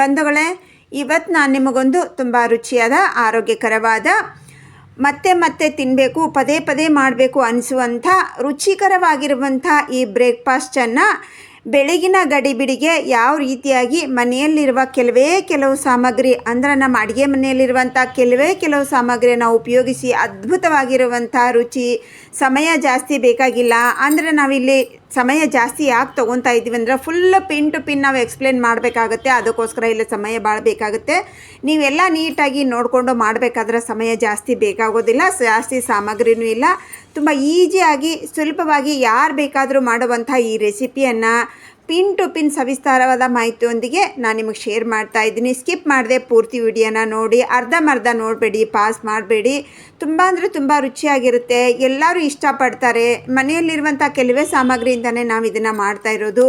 ಬಂಧುಗಳೇ ಇವತ್ತು ನಾನು ನಿಮಗೊಂದು ತುಂಬ ರುಚಿಯಾದ, ಆರೋಗ್ಯಕರವಾದ, ಮತ್ತೆ ಮತ್ತೆ ತಿನ್ನಬೇಕು ಪದೇ ಪದೇ ಮಾಡಬೇಕು ಅನಿಸುವಂಥ, ರುಚಿಕರವಾಗಿರುವಂಥ ಈ ಬ್ರೇಕ್ಫಾಸ್ಟನ್ನು ಬೆಳಗಿನ ಗಡಿಬಿಡಿಗೆ ಯಾವ ರೀತಿಯಾಗಿ ಮನೆಯಲ್ಲಿರುವ ಕೆಲವೇ ಕೆಲವು ಸಾಮಗ್ರಿ, ಅಂದರೆ ನಮ್ಮ ಅಡುಗೆ ಮನೆಯಲ್ಲಿರುವಂಥ ಕೆಲವೇ ಕೆಲವು ಸಾಮಗ್ರಿಯನ್ನು ಉಪಯೋಗಿಸಿ ಅದ್ಭುತವಾಗಿರುವಂಥ ರುಚಿ, ಸಮಯ ಜಾಸ್ತಿ ಬೇಕಾಗಿಲ್ಲ, ಅಂದರೆ ನಾವಿಲ್ಲಿ ಸಮಯ ಜಾಸ್ತಿ ಯಾಕೆ ತೊಗೊತಾ ಇದ್ದೀವಿ ಅಂದರೆ ಫುಲ್ ಪಿನ್ ಟು ಪಿನ್ ನಾವು ಎಕ್ಸ್ಪ್ಲೇನ್ ಮಾಡಬೇಕಾಗುತ್ತೆ. ಅದಕ್ಕೋಸ್ಕರ ಇಲ್ಲಿ ಸಮಯ ಭಾಳ ಬೇಕಾಗುತ್ತೆ. ನೀವೆಲ್ಲ ನೀಟಾಗಿ ನೋಡಿಕೊಂಡು ಮಾಡಬೇಕಾದ್ರೆ ಸಮಯ ಜಾಸ್ತಿ ಬೇಕಾಗೋದಿಲ್ಲ. ಜಾಸ್ತಿ ಸಾಮಗ್ರಿನೂ ಇಲ್ಲ. ತುಂಬ ಈಜಿಯಾಗಿ ಸುಲಭವಾಗಿ ಯಾರು ಬೇಕಾದರೂ ಮಾಡುವಂಥ ಈ ರೆಸಿಪಿಯನ್ನು ಪಿನ್ ಟು ಪಿನ್ ಸವಿಸ್ತಾರವಾದ ಮಾಹಿತಿಯೊಂದಿಗೆ ನಾನು ನಿಮಗೆ ಶೇರ್ ಮಾಡ್ತಾ ಇದ್ದೀನಿ. ಸ್ಕಿಪ್ ಮಾಡದೆ ಪೂರ್ತಿ ವಿಡಿಯೋನ ನೋಡಿ ಅರ್ಧಂಬರ್ಧ ನೋಡಬೇಡಿ ಪಾಸ್ ಮಾಡಬೇಡಿ. ತುಂಬ ಅಂದರೆ ತುಂಬ ರುಚಿಯಾಗಿರುತ್ತೆ. ಎಲ್ಲರೂ ಇಷ್ಟಪಡ್ತಾರೆ. ಮನೆಯಲ್ಲಿರುವಂಥ ಕೆಲವೇ ಸಾಮಗ್ರಿಯಿಂದನೇ ನಾವು ಇದನ್ನು ಮಾಡ್ತಾ ಇರೋದು.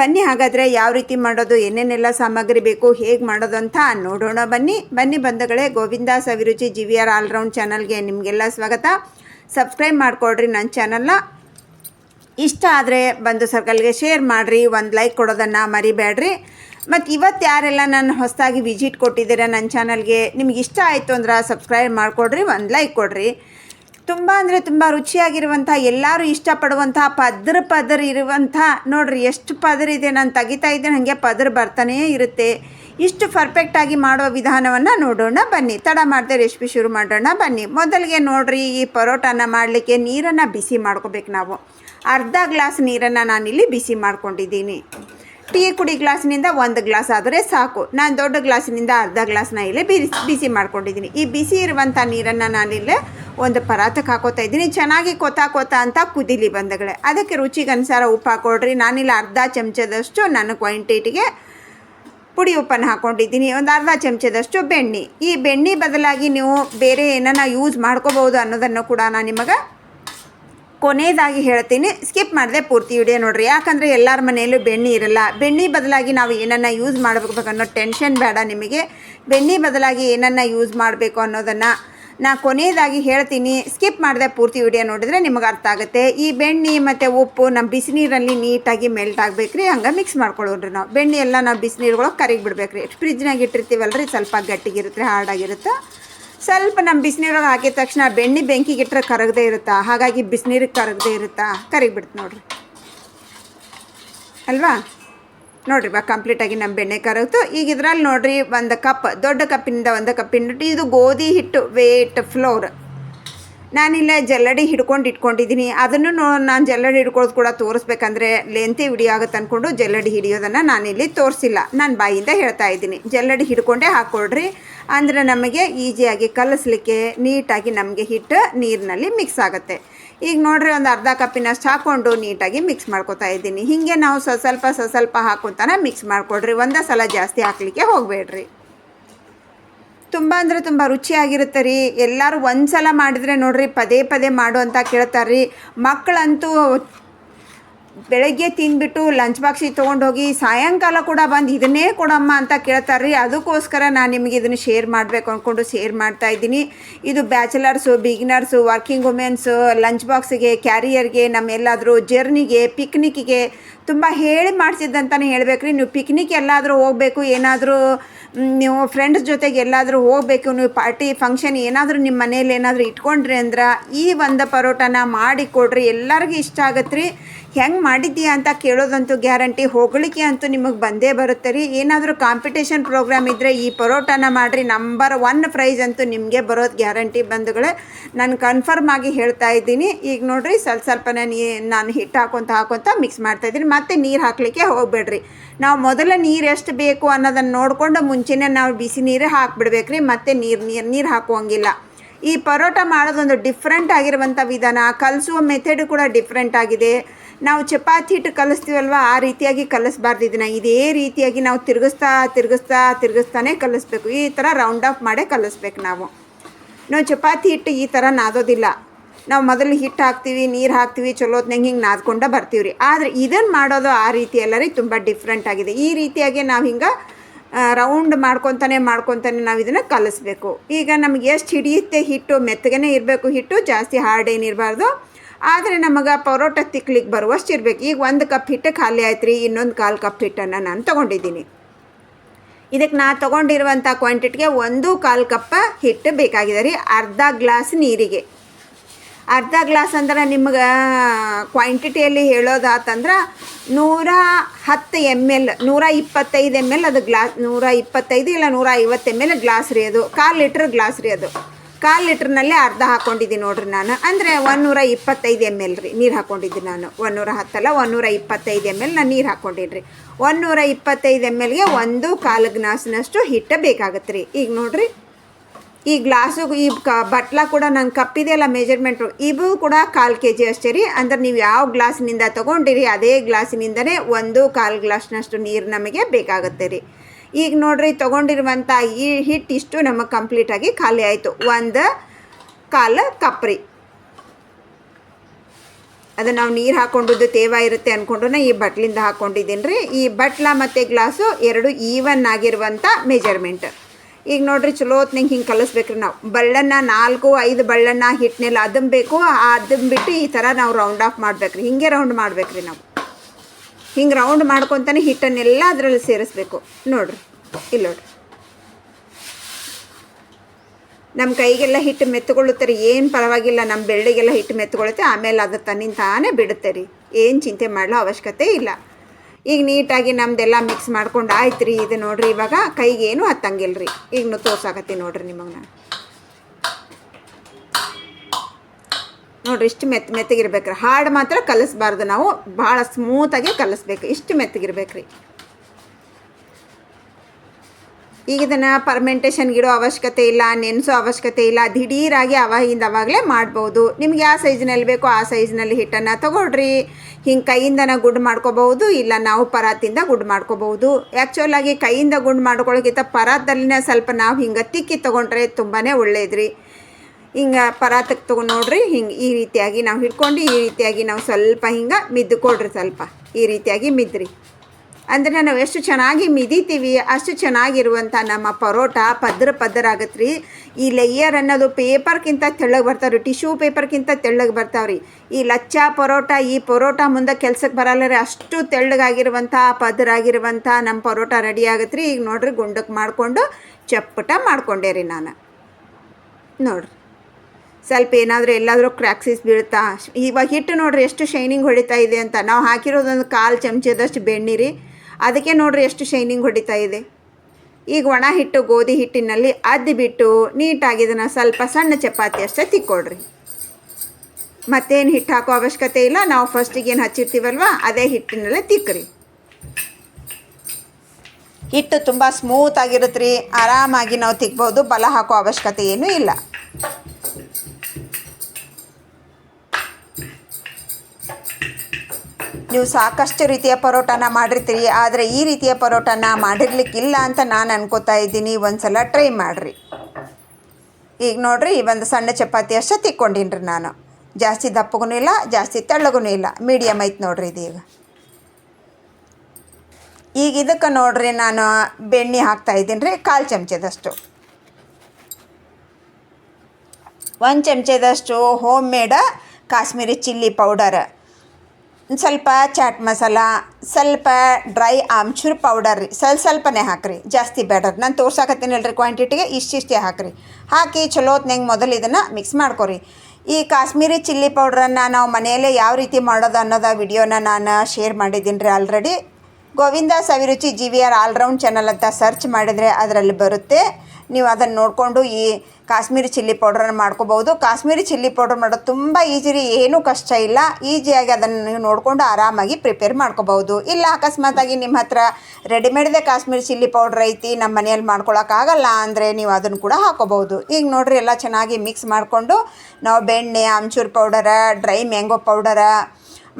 ಬನ್ನಿ, ಹಾಗಾದರೆ ಯಾವ ರೀತಿ ಮಾಡೋದು, ಏನೇನೆಲ್ಲ ಸಾಮಗ್ರಿ ಬೇಕು, ಹೇಗೆ ಮಾಡೋದು ಅಂತ ನೋಡೋಣ. ಬನ್ನಿ ಬನ್ನಿ ಬಂಧುಗಳೇ, Govinda Saviruchi G V R all round ಚಾನಲ್ಗೆ ನಿಮಗೆಲ್ಲ ಸ್ವಾಗತ. ಸಬ್ಸ್ಕ್ರೈಬ್ ಮಾಡಿಕೊಡ್ರಿ ನನ್ನ ಚಾನಲ್ನ ಇಷ್ಟ ಆದರೆ ಬಂದು ಸರ್ಕಲ್ಗೆ ಶೇರ್ ಮಾಡಿರಿ, ಒಂದು ಲೈಕ್ ಕೊಡೋದನ್ನು ಮರಿಬೇಡ್ರಿ. ಮತ್ತು ಇವತ್ತು ಯಾರೆಲ್ಲ ನಾನು ಹೊಸದಾಗಿ ವಿಜಿಟ್ ಕೊಟ್ಟಿದ್ದೀರಾ ನನ್ನ ಚಾನಲ್ಗೆ, ನಿಮ್ಗೆ ಇಷ್ಟ ಆಯಿತು ಅಂದ್ರೆ ಸಬ್ಸ್ಕ್ರೈಬ್ ಮಾಡಿಕೊಡ್ರಿ, ಒಂದು ಲೈಕ್ ಕೊಡ್ರಿ. ತುಂಬ ಅಂದರೆ ತುಂಬ ರುಚಿಯಾಗಿರುವಂಥ, ಎಲ್ಲರೂ ಇಷ್ಟಪಡುವಂಥ, ಪದ್ರ ಪದರ್ ಇರುವಂಥ, ನೋಡ್ರಿ ಎಷ್ಟು ಪದರ್ ಇದೆ, ನಾನು ತೆಗಿತಾ ಇದ್ದೇನೆ, ಹಾಗೆ ಪದರ್ ಬರ್ತಾನೇ ಇರುತ್ತೆ. ಇಷ್ಟು ಪರ್ಫೆಕ್ಟಾಗಿ ಮಾಡುವ ವಿಧಾನವನ್ನು ನೋಡೋಣ ಬನ್ನಿ. ತಡ ಮಾಡದೆ ರೆಸಿಪಿ ಶುರು ಮಾಡೋಣ ಬನ್ನಿ. ಮೊದಲಿಗೆ ನೋಡ್ರಿ ಈ ಪರೋಟಾನ ಮಾಡಲಿಕ್ಕೆ ನೀರನ್ನು ಬಿಸಿ ಮಾಡ್ಕೋಬೇಕು ನಾವು. ಅರ್ಧ ಗ್ಲಾಸ್ ನೀರನ್ನು ನಾನಿಲ್ಲಿ ಬಿಸಿ ಮಾಡ್ಕೊಂಡಿದ್ದೀನಿ. ಟೀ ಕುಡಿ ಗ್ಲಾಸ್ನಿಂದ ಒಂದು ಗ್ಲಾಸ್ ಆದರೆ ಸಾಕು. ನಾನು ದೊಡ್ಡ ಗ್ಲಾಸಿನಿಂದ ಅರ್ಧ ಗ್ಲಾಸ್ನ ಇಲ್ಲಿ ಬಿಸಿ ಬಿಸಿ ಮಾಡ್ಕೊಂಡಿದ್ದೀನಿ. ಈ ಬಿಸಿ ಇರುವಂಥ ನೀರನ್ನು ನಾನಿಲ್ಲೇ ಒಂದು ಪರಾತಕ್ಕೆ ಹಾಕೋತಾ ಇದ್ದೀನಿ. ಚೆನ್ನಾಗಿ ಕೊತಾ ಕೊತಾ ಅಂತ ಕುದಿಲಿ ಬಂದಗಳೇ. ಅದಕ್ಕೆ ರುಚಿಗೆ ಅನುಸಾರ ಉಪ್ಪು ಹಾಕೊಡ್ರಿ ನಾನಿಲ್ಲ ಅರ್ಧ ಚಮಚದಷ್ಟು ನನ್ನ ಕ್ವಾಂಟಿಟಿಗೆ ಪುಡಿ ಉಪ್ಪನ್ನು ಹಾಕ್ಕೊಂಡಿದ್ದೀನಿ ಒಂದು ಅರ್ಧ ಚಮಚದಷ್ಟು ಬೆಣ್ಣೆ. ಈ ಬೆಣ್ಣೆ ಬದಲಾಗಿ ನೀವು ಬೇರೆ ಏನನ್ನ ಯೂಸ್ ಮಾಡ್ಕೋಬೋದು ಅನ್ನೋದನ್ನು ಕೂಡ ನಾನು ನಿಮಗೆ ಕೊನೆಯದಾಗಿ ಹೇಳ್ತೀನಿ. ಸ್ಕಿಪ್ ಮಾಡಿದೆ ಪೂರ್ತಿ ವಿಡಿಯೋ ನೋಡ್ರಿ. ಯಾಕಂದರೆ ಎಲ್ಲರ ಮನೆಯಲ್ಲೂ ಬೆಣ್ಣೆ ಇರಲ್ಲ. ಬೆಣ್ಣೆ ಬದಲಾಗಿ ನಾವು ಏನನ್ನು ಯೂಸ್ ಮಾಡಬೇಕು ಅನ್ನೋ ಟೆನ್ಷನ್ ಬೇಡ ನಿಮಗೆ. ಬೆಣ್ಣೆ ಬದಲಾಗಿ ಏನನ್ನು ಯೂಸ್ ಮಾಡಬೇಕು ಅನ್ನೋದನ್ನು ನಾ ಕೊನೆಯದಾಗಿ ಹೇಳ್ತೀನಿ. ಸ್ಕಿಪ್ ಮಾಡಿದೆ ಪೂರ್ತಿ ವಿಡಿಯೋ ನೋಡಿದರೆ ನಿಮಗೆ ಅರ್ಥ ಆಗುತ್ತೆ. ಈ ಬೆಣ್ಣೆ ಮತ್ತು ಉಪ್ಪು ನಮ್ಮ ಬಿಸಿನೀರಲ್ಲಿ ನೀಟಾಗಿ ಮೆಲ್ಟ್ ಆಗಬೇಕು ರೀ ಹಂಗೆ ಮಿಕ್ಸ್ ಮಾಡ್ಕೊಳ್ಳೋಣ್ರಿ ನಾವು. ಬೆಣ್ಣೆ ಎಲ್ಲ ನಾವು ಬಿಸಿನೀರುಗಳಿಗೆ ಕರಿಗೆ ಬಿಡ್ಬೇಕು ರೀ ಫ್ರಿಜ್ನಾಗ ಇಟ್ಟಿರ್ತೀವಲ್ಲ ರೀ ಸ್ವಲ್ಪ ಗಟ್ಟಿಗಿರುತ್ತೆ ಹಾರ್ಡಾಗಿರುತ್ತೆ ಸ್ವಲ್ಪ ನಮ್ಮ ಬಿಸಿನೀರಾಗ ಹಾಕಿದ ತಕ್ಷಣ ಬೆಣ್ಣೆ ಬೆಂಕಿಗೆ ಇಟ್ಟರೆ ಕರಗದೆ ಇರುತ್ತಾ? ಹಾಗಾಗಿ ಬಿಸಿನೀರಿಗೆ ಕರಗದೆ ಇರುತ್ತಾ? ಕರಿಬಿಡ್ತು ನೋಡ್ರಿ. ಅಲ್ವಾ? ನೋಡ್ರಿ ಬಾ ಕಂಪ್ಲೀಟಾಗಿ ನಮ್ಮ ಬೆಣ್ಣೆ ಕರಗ್ತು. ಈಗ ಇದ್ರಲ್ಲಿ ನೋಡ್ರಿ ಒಂದು ಕಪ್, ದೊಡ್ಡ ಕಪ್ಪಿನಿಂದ ಒಂದು ಕಪ್ಪಿನ ಇದು ಗೋಧಿ ಹಿಟ್ಟು ವೇಟ್ ಫ್ಲೋರ್ ನಾನಿಲ್ಲೇ ಜಲ್ಲಡಿ ಹಿಡ್ಕೊಂಡು ಇಟ್ಕೊಂಡಿದ್ದೀನಿ. ಅದನ್ನು ನಾನು ಜಲ್ಲಡಿ ಹಿಡ್ಕೊಳ್ಳೋದು ಕೂಡ ತೋರಿಸ್ಬೇಕಂದ್ರೆ ಲೆಂತಿ ಆಗುತ್ತೆ ಅಂದ್ಕೊಂಡು ಜಲ್ಲಡಿ ಹಿಡಿಯೋದನ್ನು ನಾನಿಲ್ಲಿ ತೋರಿಸಿಲ್ಲ. ನಾನು ಬಾಯಿಂದ ಹೇಳ್ತಾ ಇದ್ದೀನಿ. ಜಲ್ಲಡಿ ಹಿಡ್ಕೊಂಡೇ ಹಾಕ್ಕೊಳ್ರಿ ಅಂದರೆ ನಮಗೆ ಈಸಿಯಾಗಿ ಕಲಿಸ್ಲಿಕ್ಕೆ ನೀಟಾಗಿ ನಮಗೆ ಹಿಟ್ಟು ನೀರಿನಲ್ಲಿ ಮಿಕ್ಸ್ ಆಗುತ್ತೆ. ಈಗ ನೋಡ್ರಿ ಒಂದು ಅರ್ಧ ಕಪ್ಪಿನಷ್ಟು ಹಾಕ್ಕೊಂಡು ನೀಟಾಗಿ ಮಿಕ್ಸ್ ಮಾಡ್ಕೊತಾ ಇದ್ದೀನಿ. ಹೀಗೆ ನಾವು ಸ್ವಲ್ಪ ಸ್ವಲ್ಪ ಹಾಕ್ಕೊತಾನೆ ಮಿಕ್ಸ್ ಮಾಡಿಕೊಡ್ರಿ. ಒಂದೇ ಸಲ ಜಾಸ್ತಿ ಹಾಕ್ಲಿಕ್ಕೆ ಹೋಗಬೇಡ್ರಿ. ತುಂಬ ಅಂದರೆ ತುಂಬ ರುಚಿಯಾಗಿರುತ್ತೆ ರೀ. ಎಲ್ಲರೂ ಒಂದು ಸಲ ಮಾಡಿದರೆ ನೋಡ್ರಿ ಪದೇ ಪದೇ ಮಾಡು ಅಂತ ಕೇಳ್ತಾರೆ ರೀ ಮಕ್ಕಳಂತೂ ಬೆಳಗ್ಗೆ ತಿಂದ್ಬಿಟ್ಟು ಲಂಚ್ ಬಾಕ್ಸಿಗೆ ತೊಗೊಂಡೋಗಿ ಸಾಯಂಕಾಲ ಕೂಡ ಬಂದು ಇದನ್ನೇ ಕೊಡಮ್ಮ ಅಂತ ಕೇಳ್ತಾರೆ ರೀ ಅದಕ್ಕೋಸ್ಕರ ನಾನು ನಿಮಗೆ ಇದನ್ನು ಶೇರ್ ಮಾಡಬೇಕು ಅಂದ್ಕೊಂಡು ಶೇರ್ ಮಾಡ್ತಾ ಇದ್ದೀನಿ. ಇದು bachelors beginners working womens lunch ಬಾಕ್ಸಿಗೆ ಕ್ಯಾರಿಯರ್ಗೆ ನಮ್ಮೆಲ್ಲಾದರೂ ಜರ್ನಿಗೆ ಪಿಕ್ನಿಕ್ಗೆ ತುಂಬ ಹೇಳಿ ಮಾಡಿಸಿದ್ದಂತಲೇ ಹೇಳ್ಬೇಕು ರೀ ನೀವು ಪಿಕ್ನಿಕ್ ಎಲ್ಲಾದರೂ ಹೋಗಬೇಕು, ಏನಾದರೂ ನೀವು ಫ್ರೆಂಡ್ಸ್ ಜೊತೆಗೆ ಎಲ್ಲಾದರೂ ಹೋಗಬೇಕು, ನೀವು ಪಾರ್ಟಿ ಫಂಕ್ಷನ್ ಏನಾದರೂ ನಿಮ್ಮ ಮನೇಲಿ ಏನಾದರೂ ಇಟ್ಕೊಂಡ್ರಿ ಅಂದ್ರೆ ಈ ಒಂದು ಪರೋಟನ ಮಾಡಿ ಕೊಡ್ರಿ. ಎಲ್ಲರಿಗೂ ಇಷ್ಟ ಆಗತ್ತೆ ರೀ ಹೆಂಗೆ ಮಾಡಿದ್ದೀಯಾ ಅಂತ ಕೇಳೋದಂತೂ ಗ್ಯಾರಂಟಿ. ಹೊಗಳಿಕೆ ಅಂತೂ ನಿಮಗೆ ಬಂದೇ ಬರುತ್ತೆ ರೀ. ಏನಾದರೂ ಕಾಂಪಿಟೇಷನ್ ಪ್ರೋಗ್ರಾಮ್ ಇದ್ದರೆ ಈ ಪರೋಟನ ಮಾಡಿರಿ. ನಂಬರ್ ಒನ್ ಪ್ರೈಸ್ ಅಂತೂ ನಿಮಗೆ ಬರೋದು ಗ್ಯಾರಂಟಿ ಬಂಧುಗಳೇ. ನಾನು ಕನ್ಫರ್ಮ್ ಆಗಿ ಹೇಳ್ತಾ ಇದ್ದೀನಿ. ಈಗ ನೋಡಿರಿ, ಸ್ವಲ್ಪ ಸ್ವಲ್ಪ ನೀ, ನಾನು ಹಿಟ್ಟು ಹಾಕೊತ ಹಾಕೊತ ಮಿಕ್ಸ್ ಮಾಡ್ತಾ ಇದ್ದೀನಿ. ಮತ್ತೆ ನೀರು ಹಾಕಲಿಕ್ಕೆ ಹೋಗಬೇಡ್ರಿ. ನಾವು ಮೊದಲ ನೀರು ಎಷ್ಟು ಬೇಕು ಅನ್ನೋದನ್ನು ನೋಡಿಕೊಂಡು ಮುಂಚೆನೇ ನಾವು ಬಿಸಿ ನೀರು ಹಾಕ್ಬಿಡ್ಬೇಕು ರೀ ಮತ್ತೆ ನೀರು ನೀರು ನೀರು ಹಾಕುವಂಗಿಲ್ಲ. ಈ ಪರೋಟ ಮಾಡೋದೊಂದು ಡಿಫ್ರೆಂಟ್ ಆಗಿರುವಂಥ ವಿಧಾನ. ಕಲಿಸುವ ಮೆಥಡ್ ಕೂಡ ಡಿಫ್ರೆಂಟ್ ಆಗಿದೆ. ನಾವು ಚಪಾತಿ ಹಿಟ್ಟು ಕಲಿಸ್ತೀವಲ್ವ? ಆ ರೀತಿಯಾಗಿ ಕಲಿಸ್ಬಾರ್ದು. ಇದನ್ನು ಇದೇ ರೀತಿಯಾಗಿ ನಾವು ತಿರುಗಿಸ್ತಾ ತಿರುಗಿಸ್ತಾ, ತಿರುಗಿಸ್ತಾನೆ ಕಲಿಸ್ಬೇಕು. ಈ ಥರ ರೌಂಡ್ ಆಫ್ ಮಾಡೇ ಕಲಿಸ್ಬೇಕು ನಾವು. ನಾವು ಚಪಾತಿ ಹಿಟ್ಟು ಈ ಥರ ನಾದೋದಿಲ್ಲ. ನಾವು ಮೊದಲು ಹಿಟ್ಟು ಹಾಕ್ತೀವಿ, ನೀರು ಹಾಕ್ತೀವಿ ಚಲೋತ್ನಂಗೆ ಹಿಂಗೆ ನಾದ್ಕೊಂಡ ಬರ್ತೀವಿ ರೀ ಆದರೆ ಇದನ್ನು ಮಾಡೋದು ಆ ರೀತಿ ಎಲ್ಲ ರೀ ತುಂಬ ಡಿಫ್ರೆಂಟ್ ಆಗಿದೆ. ಈ ರೀತಿಯಾಗಿ ನಾವು ಹಿಂಗೆ ರೌಂಡ್ ಮಾಡ್ಕೊತಾನೆ ಮಾಡ್ಕೊತಾನೆ ನಾವು ಇದನ್ನು ಕಲಿಸ್ಬೇಕು. ಈಗ ನಮ್ಗೆ ಎಷ್ಟು ಹಿಡಿಯುತ್ತೆ ಹಿಟ್ಟು? ಮೆತ್ತಗೇ ಇರಬೇಕು. ಹಿಟ್ಟು ಜಾಸ್ತಿ ಹಾರ್ಡ್ ಏನಿರಬಾರ್ದು ಆದರೆ ನಮಗೆ ಪರೋಟ ತಿಕ್ಲಿಕ್ಕೆ ಬರುವಷ್ಟು ಇರಬೇಕು. ಈಗ ಒಂದು ಕಪ್ ಹಿಟ್ಟು ಖಾಲಿ ಆಯ್ತು ರೀ ಇನ್ನೊಂದು ಕಾಲು ಕಪ್ ಹಿಟ್ಟನ್ನು ನಾನು ತೊಗೊಂಡಿದ್ದೀನಿ. ಇದಕ್ಕೆ ನಾ ತೊಗೊಂಡಿರುವಂಥ ಕ್ವಾಂಟಿಟಿಗೆ ಒಂದು ಕಾಲು ಕಪ್ಪ ಹಿಟ್ಟು ಬೇಕಾಗಿದೆ ರೀ, ಅರ್ಧ ಗ್ಲಾಸ್ ನೀರಿಗೆ. ಅರ್ಧ ಗ್ಲಾಸ್ ಅಂದ್ರೆ ನಿಮ್ಗೆ ಕ್ವಾಂಟಿಟಿಯಲ್ಲಿ ಹೇಳೋದಾತಂದ್ರೆ ನೂರ ಹತ್ತು ಎಂ ಎಲ್, ನೂರ ಇಪ್ಪತ್ತೈದು ಎಂ ಎಲ್ ಅದು ಗ್ಲಾಸ್ ನೂರ ಇಪ್ಪತ್ತೈದು ಇಲ್ಲ ನೂರ ಐವತ್ತು ಎಂ ಎಲ್ ಗ್ಲಾಸ್ ರೀ ಅದು, ಕಾಲು ಲೀಟ್ರ್ ಗ್ಲಾಸ್ ರೀ ಅದು. ಕಾಲು ಲೀಟ್ರ್ನಲ್ಲಿ ಅರ್ಧ ಹಾಕ್ಕೊಂಡಿದ್ದೀನಿ ನೋಡ್ರಿ ನಾನು. ಅಂದರೆ ಒಂದೂರ ಇಪ್ಪತ್ತೈದು ಎಂ ಎಲ್ ರೀ ನೀರು ಹಾಕ್ಕೊಂಡಿದ್ದೀನಿ ನಾನು. ಒಂದೂರ ಹತ್ತಲ್ಲ ಒಂದೂರ ಇಪ್ಪತ್ತೈದು ಎಂ ಎಲ್ ನಾನು ನೀರು ಹಾಕ್ಕೊಂಡಿನಿ ರೀ. ಒಂದೂರ ಇಪ್ಪತ್ತೈದು ಎಂ ಎಲ್ಗೆ ಒಂದು ಕಾಲು ಗ್ಲಾಸ್ನಷ್ಟು ಹಿಟ್ಟು ಬೇಕಾಗತ್ತೆ ರೀ. ಈಗ ನೋಡ್ರಿ, ಈ ಗ್ಲಾಸು ಈ ಕ ಬಟ್ಲ ಕೂಡ ನನ್ನ ಕಪ್ಪಿದೆಯಲ್ಲ ಮೆಜರ್ಮೆಂಟು ಇವು ಕೂಡ ಕಾಲು ಕೆ ಜಿ ಅಷ್ಟೇ ರೀ. ಅಂದ್ರೆ ನೀವು ಯಾವ ಗ್ಲಾಸಿನಿಂದ ತೊಗೊಂಡಿರಿ, ಅದೇ ಗ್ಲಾಸಿನಿಂದನೇ ಒಂದು ಕಾಲು ಗ್ಲಾಸ್ನಷ್ಟು ನೀರು ನಮಗೆ ಬೇಕಾಗುತ್ತೆ ರೀ. ಈಗ ನೋಡ್ರಿ ತೊಗೊಂಡಿರುವಂಥ ಈ ಹಿಟ್ ಇಷ್ಟು ನಮಗೆ ಕಂಪ್ಲೀಟಾಗಿ ಖಾಲಿ ಆಯಿತು. ಒಂದು ಕಾಲು ಕಪ್ ರೀ ಅದು ನಾವು ನೀರು ಹಾಕ್ಕೊಂಡಿದ್ದು ತೇವ ಇರುತ್ತೆ ಅಂದ್ಕೊಂಡು ಈ ಬಟ್ಲಿಂದ ಹಾಕ್ಕೊಂಡಿದ್ದೀನಿ ರೀ ಈ ಬಟ್ಲ ಮತ್ತು ಗ್ಲಾಸು ಎರಡು ಈವನ್ ಆಗಿರುವಂಥ ಮೆಜರ್ಮೆಂಟ್ ಈಗ ನೋಡ್ರಿ, ಚಲೋ ಹೊತ್ನಂಗೆ ಹಿಂಗೆ ಕಲಿಸ್ಬೇಕ್ರಿ ನಾವು. ಬಳ್ಳನ್ನ ನಾಲ್ಕು, ಐದು ಬಳ್ಳನ್ನ ಅದನ್ಬೇಕು ಅದನ್ನ ಈ ಥರ ನಾವು ರೌಂಡ್ ಆಫ್ ಮಾಡ್ಬೇಕ್ರಿ. ಹಿಂಗೆ ರೌಂಡ್ ಮಾಡ್ಬೇಕ್ರಿ ನಾವು. ಹಿಂಗೆ ರೌಂಡ್ ಮಾಡ್ಕೊತಾನೆ ಹಿಟ್ಟನ್ನೆಲ್ಲ ಅದರಲ್ಲಿ ಸೇರಿಸ್ಬೇಕು. ನೋಡ್ರಿ ಇಲ್ಲಿ ನೋಡ್ರಿ. ನಮ್ಮ ಕೈಗೆಲ್ಲ ಹಿಟ್ಟು ಮೆತ್ತಗೊಳ್ಳುತ್ತೆ ರೀ ಏನು ಪರವಾಗಿಲ್ಲ ನಮ್ಮ ಬೆಳ್ಳಿಗೆಲ್ಲ ಹಿಟ್ಟು ಮೆತ್ತಗೊಳುತ್ತೆ ಆಮೇಲೆ ಅದು ತನ್ನಿಂದ ತಾನೇ ಬಿಡುತ್ತೆ ರೀ. ಏನು ಚಿಂತೆ ಮಾಡೋ ಅವಶ್ಯಕತೆ ಇಲ್ಲ. ಈಗ ನೀಟಾಗಿ ನಮ್ದೆಲ್ಲ ಮಿಕ್ಸ್ ಮಾಡ್ಕೊಂಡು ಆಯ್ತು ರೀ ಇದು ನೋಡ್ರಿ ಇವಾಗ ಕೈಗೇನು ಹತ್ತಂಗಿಲ್ಲ ರೀ ಈಗ ತೋರ್ಸಾಕತ್ತೀನಿ ನೋಡ್ರಿ ನಿಮಗೆ ನಾನು. ನೋಡ್ರಿ, ಇಷ್ಟು ಮೆತ್ತ ಮೆತ್ತಗಿರ್ಬೇಕ್ರಿ. ಹಾರ್ಡ್ ಮಾತ್ರ ಕಲಿಸ್ಬಾರ್ದು ನಾವು. ಭಾಳ ಸ್ಮೂತಾಗಿ ಕಲಿಸ್ಬೇಕು. ಇಷ್ಟು ಮೆತ್ತಗಿರ್ಬೇಕು ರೀ ಈಗ ಇದನ್ನು ಪರ್ಮೆಂಟೇಷನ್ ಇಡೋ ಅವಶ್ಯಕತೆ ಇಲ್ಲ, ನೆನೆಸೋ ಅವಶ್ಯಕತೆ ಇಲ್ಲ, ದಿಢೀರಾಗಿ ಅವಾಗಿಂದ ಅವಾಗಲೇ ಮಾಡ್ಬೋದು. ನಿಮ್ಗೆ ಯಾವ ಸೈಜ್ನಲ್ಲಿ ಬೇಕೋ ಆ ಸೈಜ್ನಲ್ಲಿ ಹಿಟ್ಟನ್ನು ತೊಗೊಳ್ರಿ. ಹಿಂಗೆ ಕೈಯಿಂದನ ಗುಡ್ ಮಾಡ್ಕೋಬಹುದು, ಇಲ್ಲ ನಾವು ಪರಾತಿಂದ ಗುಡ್ ಮಾಡ್ಕೋಬಹುದು. ಆ್ಯಕ್ಚುಲಾಗಿ ಕೈಯಿಂದ ಗುಡ್ ಮಾಡ್ಕೊಳ್ಳೋಕ್ಕಿಂತ ಪರಾತಲ್ಲಿನ ಸ್ವಲ್ಪ ನಾವು ಹಿಂಗೆ ತಿಕ್ಕಿ ತೊಗೊಂಡ್ರೆ ತುಂಬಾ ಒಳ್ಳೇದ್ರಿ. ಹಿಂಗೆ ಪರಾತಕ್ಕೆ ತೊಗೊಂಡು ನೋಡ್ರಿ, ಹಿಂಗೆ ಈ ರೀತಿಯಾಗಿ ನಾವು ಹಿಡ್ಕೊಂಡು, ಈ ರೀತಿಯಾಗಿ ನಾವು ಸ್ವಲ್ಪ ಹಿಂಗೆ ಮಿದ್ದು ಕೊಡ್ರಿ ಸ್ವಲ್ಪ. ಈ ರೀತಿಯಾಗಿ ಮಿದ್ರಿ. ಅಂದರೆ ನಾವು ಎಷ್ಟು ಚೆನ್ನಾಗಿ ಮಿದಿತೀವಿ, ಅಷ್ಟು ಚೆನ್ನಾಗಿರುವಂಥ ನಮ್ಮ ಪರೋಟ ಪದ್ರ ಪದ್ರ ಆಗತ್ತೆ ರೀ ಈ ಲೇಯರ್ ಅನ್ನೋದು ಪೇಪರ್ಗಿಂತ ತೆಳ್ಳಗೆ ಬರ್ತಾವ್ರಿ ಟಿಶ್ಯೂ ಪೇಪರ್ಗಿಂತ ತೆಳ್ಳಗೆ ಬರ್ತಾವ್ರಿ. ಈ ಲಚ್ಚ ಪರೋಟ, ಈ ಪರೋಟ ಮುಂದೆ ಕೆಲ್ಸಕ್ಕೆ ಬರಲ್ಲ ರೀ, ಅಷ್ಟು ತೆಳ್ಳಗಾಗಿರುವಂಥ ಪದ್ರ ಆಗಿರುವಂಥ ನಮ್ಮ ಪರೋಟ ರೆಡಿ ಆಗತ್ತೆ ರೀ ಈಗ ನೋಡ್ರಿ ಗುಂಡಕ್ಕೆ ಮಾಡಿಕೊಂಡು, ಚಪ್ಪಟ ಮಾಡ್ಕೊಂಡೆ ರೀ ನಾನು. ನೋಡ್ರಿ. ಸ್ವಲ್ಪ ಏನಾದರೂ ಎಲ್ಲಾದರೂ ಕ್ರ್ಯಾಕ್ಸಿಸ್ ಬೀಳ್ತಾ ಇವಾಗ ಹಿಟ್ಟು ನೋಡ್ರಿ ಎಷ್ಟು ಶೈನಿಂಗ್ ಹೊಡಿತಾ ಇದೆ ಅಂತ. ನಾವು ಹಾಕಿರೋದೊಂದು ಕಾಲು ಚಮಚದಷ್ಟು ಬೆಣ್ಣೆ ರೀ. ಅದಕ್ಕೆ ನೋಡ್ರಿ ಎಷ್ಟು ಶೈನಿಂಗ್ ಹೊಡಿತಾ ಇದೆ. ಈಗ ಒಣ ಹಿಟ್ಟು, ಗೋಧಿ ಹಿಟ್ಟಿನಲ್ಲಿ ಅದ್ದಿ ಬಿಟ್ಟು ನೀಟಾಗಿ ಇದನ್ನು ಸ್ವಲ್ಪ ಸಣ್ಣ ಚಪಾತಿ ಅಷ್ಟೇ ತಿಕ್ಕೊಡ್ರಿ ಮತ್ತೇನು ಹಿಟ್ಟು ಹಾಕೋ ಅವಶ್ಯಕತೆ ಇಲ್ಲ. ನಾವು ಫಸ್ಟಿಗೆ ಏನು ಹಚ್ಚಿರ್ತೀವಲ್ವ? ಅದೇ ಹಿಟ್ಟಿನಲ್ಲೇ ತಿಕ್ಕ್ರಿ ಹಿಟ್ಟು ತುಂಬ ಸ್ಮೂತ್ ಆಗಿರುತ್ತೆ ರೀ ಆರಾಮಾಗಿ ನಾವು ತಿಕ್ಬೋದು. ಬಲ ಹಾಕೋ ಅವಶ್ಯಕತೆ ಏನೂ ಇಲ್ಲ. ನೀವು ಸಾಕಷ್ಟು ರೀತಿಯ ಪರೋಟನ ಮಾಡಿರ್ತೀರಿ, ಆದರೆ ಈ ರೀತಿಯ ಪರೋಟನ ಮಾಡಿರ್ಲಿಕ್ಕಿಲ್ಲ ಅಂತ ನಾನು ಅನ್ಕೋತಾ ಇದ್ದೀನಿ. ಒಂದು ಸಲ ಟ್ರೈ ಮಾಡಿರಿ. ಈಗ ನೋಡ್ರಿ, ಈ ಒಂದು ಸಣ್ಣ ಚಪಾತಿ ಅಷ್ಟೇ ತಿಕ್ಕೊಂಡಿನ್ರಿ ನಾನು. ಜಾಸ್ತಿ ದಪ್ಪಗೂ ಇಲ್ಲ, ಜಾಸ್ತಿ ತೆಳ್ಳಗೂ ಇಲ್ಲ. ಮೀಡಿಯಮ್ ಐತೆ ನೋಡ್ರಿ ಇದೀಗ ಈಗ. ಇದಕ್ಕೆ ನೋಡ್ರಿ ನಾನು ಬೆಣ್ಣೆ ಹಾಕ್ತಾ ಇದ್ದೀನಿ ರೀ ಕಾಲು ಚಮಚದಷ್ಟು. ಒಂದು ಚಮಚದಷ್ಟು home made Kashmiri chilli powder ಸ್ವಲ್ಪ ಚಾಟ್ ಮಸಾಲ, ಸ್ವಲ್ಪ ಡ್ರೈ ಆಮ್ಚೂರ್ ಪೌಡರ್ ರೀ. ಸ್ವಲ್ಪ ಸ್ವಲ್ಪನೇ ಹಾಕ್ರಿ, ಜಾಸ್ತಿ ಬೇಡ ನಾನು ತೋರ್ಸಾಕತ್ತೀನಲ್ರಿ ಕ್ವಾಂಟಿಟಿಗೆ ಇಷ್ಟಿಷ್ಟೇ ಹಾಕ್ರಿ. ಹಾಕಿ ಚಲೋ ಹೊತ್ನಾಗ ಮೊದಲು ಇದನ್ನು ಮಿಕ್ಸ್ ಮಾಡ್ಕೊರಿ. ಈ ಕಾಶ್ಮೀರಿ ಚಿಲ್ಲಿ ಪೌಡ್ರನ್ನು ನಾವು ಮನೆಯಲ್ಲೇ ಯಾವ ರೀತಿ ಮಾಡೋದು ಅನ್ನೋದ ವಿಡಿಯೋನ ನಾನು ಶೇರ್ ಮಾಡಿದ್ದೀನಿ ರೀ already Govinda Saviruchi G V R all round channel ಅಂತ ಸರ್ಚ್ ಮಾಡಿದರೆ ಅದರಲ್ಲಿ ಬರುತ್ತೆ. ನೀವು ಅದನ್ನು ನೋಡಿಕೊಂಡು ಈ ಕಾಶ್ಮೀರಿ ಚಿಲ್ಲಿ ಪೌಡ್ರನ್ನ ಮಾಡ್ಕೋಬೋದು ಕಾಶ್ಮೀರಿ ಚಿಲ್ಲಿ ಪೌಡ್ರ್ ಮಾಡೋದು ತುಂಬ ಈಸಿ ರೀ, ಏನೂ ಕಷ್ಟ ಇಲ್ಲ. ಈಸಿಯಾಗಿ ಅದನ್ನು ನೀವು ನೋಡಿಕೊಂಡು ಆರಾಮಾಗಿ ಪ್ರಿಪೇರ್ ಮಾಡ್ಕೋಬೋದು ಇಲ್ಲ, ಅಕಸ್ಮಾತಾಗಿ ನಿಮ್ಮ ಹತ್ರ ರೆಡಿಮೇಡ್ದೇ ಕಾಶ್ಮೀರಿ ಚಿಲ್ಲಿ ಪೌಡ್ರ್ ಐತಿ, ನಮ್ಮ ಮನೆಯಲ್ಲಿ ಮಾಡ್ಕೊಳಕ್ಕಾಗಲ್ಲ ಅಂದರೆ ನೀವು ಅದನ್ನು ಕೂಡ ಹಾಕೋಬೋದು ಈಗ ನೋಡಿರಿ, ಎಲ್ಲ ಚೆನ್ನಾಗಿ ಮಿಕ್ಸ್ ಮಾಡಿಕೊಂಡು ನಾವು ಬೆಣ್ಣೆ amchur powder dry mango powder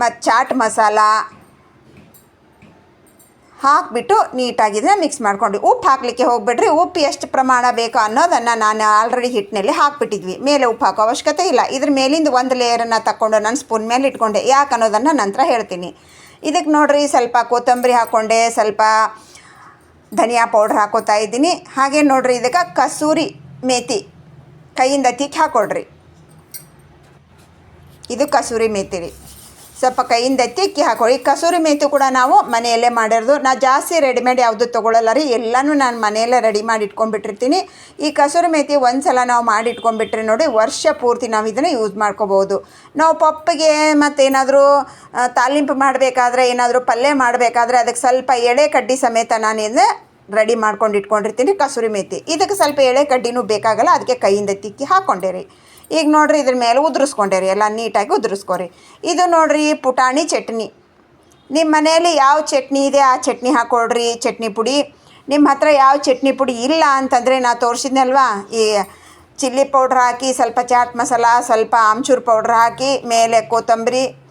ಮತ್ತು ಚಾಟ್ ಮಸಾಲ ಹಾಕಿಬಿಟ್ಟು ನೀಟಾಗಿದ್ದರೆ ಮಿಕ್ಸ್ ಮಾಡ್ಕೊಂಡು, ಉಪ್ಪು ಹಾಕಲಿಕ್ಕೆ ಹೋಗ್ಬಿಡ್ರಿ, ಉಪ್ಪು ಎಷ್ಟು ಪ್ರಮಾಣ ಬೇಕು ಅನ್ನೋದನ್ನು ನಾನು ಆಲ್ರೆಡಿ ಹಿಟ್ಟಿನಲ್ಲಿ ಹಾಕ್ಬಿಟ್ಟಿದ್ವಿ. ಮೇಲೆ ಉಪ್ಪು ಹಾಕೋ ಅವಶ್ಯಕತೆ ಇಲ್ಲ. ಇದ್ರ ಮೇಲಿಂದ ಒಂದು ಲೇಯರನ್ನು ತಗೊಂಡು ನಾನು ಸ್ಪೂನ್ ಮೇಲೆ ಇಟ್ಕೊಂಡೆ. ಯಾಕೆ ಅನ್ನೋದನ್ನು ನಂತರ ಹೇಳ್ತೀನಿ. ಇದಕ್ಕೆ ನೋಡಿರಿ, ಸ್ವಲ್ಪ ಕೊತ್ತಂಬರಿ ಹಾಕ್ಕೊಂಡೆ ಸ್ವಲ್ಪ ಧನಿಯಾ ಪೌಡ್ರ್ ಹಾಕೋತಾ ಇದ್ದೀನಿ. ಹಾಗೆ ನೋಡಿರಿ, ಇದಕ್ಕೆ ಕಸೂರಿ ಮೇಥಿ ಕೈಯಿಂದ ತಿಕ್ಕಿ ಹಾಕೊಡ್ರಿ. ಇದು ಕಸೂರಿ ಮೇಥಿ ರೀ. ಸ್ವಲ್ಪ ಕೈಯಿಂದ ತಿಕ್ಕಿ ಹಾಕೊಳ್ಳಿ. ಕಸೂರಿ ಮೇತು ಕೂಡ ನಾವು ಮನೆಯಲ್ಲೇ ಮಾಡಿರೋದು. ನಾ ಜಾಸ್ತಿ ರೆಡಿಮೇಡ್ ಯಾವುದು ತೊಗೊಳ್ಳಲ್ಲ ರೀ. ಎಲ್ಲನೂ ನಾನು ಮನೆಯಲ್ಲೇ ರೆಡಿ ಮಾಡಿ ಇಟ್ಕೊಂಡ್ಬಿಟ್ಟಿರ್ತೀನಿ. ಈ ಕಸೂರಿ ಮೇತಿ ಒಂದು ಸಲ ನಾವು ಮಾಡಿ ಇಟ್ಕೊಂಡ್ಬಿಟ್ರೆ ನೋಡಿ ವರ್ಷ ಪೂರ್ತಿ ನಾವು ಇದನ್ನು ಯೂಸ್ ಮಾಡ್ಕೋಬೋದು ನಾವು ಪಪ್ಪಿಗೆ ಮತ್ತೇನಾದರೂ ತಾಲಿಂಪು ಮಾಡಬೇಕಾದ್ರೆ, ಏನಾದರೂ ಪಲ್ಯ ಮಾಡಬೇಕಾದ್ರೆ ಅದಕ್ಕೆ ಸ್ವಲ್ಪ ಎಳೆ ಕಡ್ಡಿ ಸಮೇತ ನಾನು ಇದನ್ನ ರೆಡಿ ಮಾಡ್ಕೊಂಡು ಇಟ್ಕೊಂಡಿರ್ತೀನಿ ಕಸೂರಿ ಮೇತಿ. ಇದಕ್ಕೆ ಸ್ವಲ್ಪ ಎಳೆ ಕಡ್ಡಿನೂ ಬೇಕಾಗಲ್ಲ. ಅದಕ್ಕೆ ಕೈಯಿಂದ ತಿಕ್ಕಿ ಹಾಕ್ಕೊಂಡೆ ರೀ. ಈಗ ನೋಡ್ರಿ ಇದ್ರ ಮೇಲೆ ಉದುರಿಸ್ಕೊಂಡೆ ರೀ, ಎಲ್ಲ ನೀಟಾಗಿ ಉದುರಿಸ್ಕೊರಿ. ಇದು ನೋಡ್ರಿ ಪುಟಾಣಿ ಚಟ್ನಿ. ನಿಮ್ಮ ಮನೆಯಲ್ಲಿ ಯಾವ ಚಟ್ನಿ ಇದೆ, ಆ ಚಟ್ನಿ ಹಾಕ್ಕೊಳ್ರಿ ಚಟ್ನಿ ಪುಡಿ. ನಿಮ್ಮ ಹತ್ರ ಯಾವ ಚಟ್ನಿ ಪುಡಿ ಇಲ್ಲ ಅಂತಂದರೆ ನಾ ತೋರಿಸಿದ್ನಲ್ವಾ? ಈ ಚಿಲ್ಲಿ ಪೌಡ್ರ್ ಹಾಕಿ, ಸ್ವಲ್ಪ ಚಾಟ್ ಮಸಾಲ, ಸ್ವಲ್ಪ ಆಮ್ಚೂರು ಪೌಡ್ರ್ ಹಾಕಿ, ಮೇಲೆ ಕೊತ್ತಂಬರಿ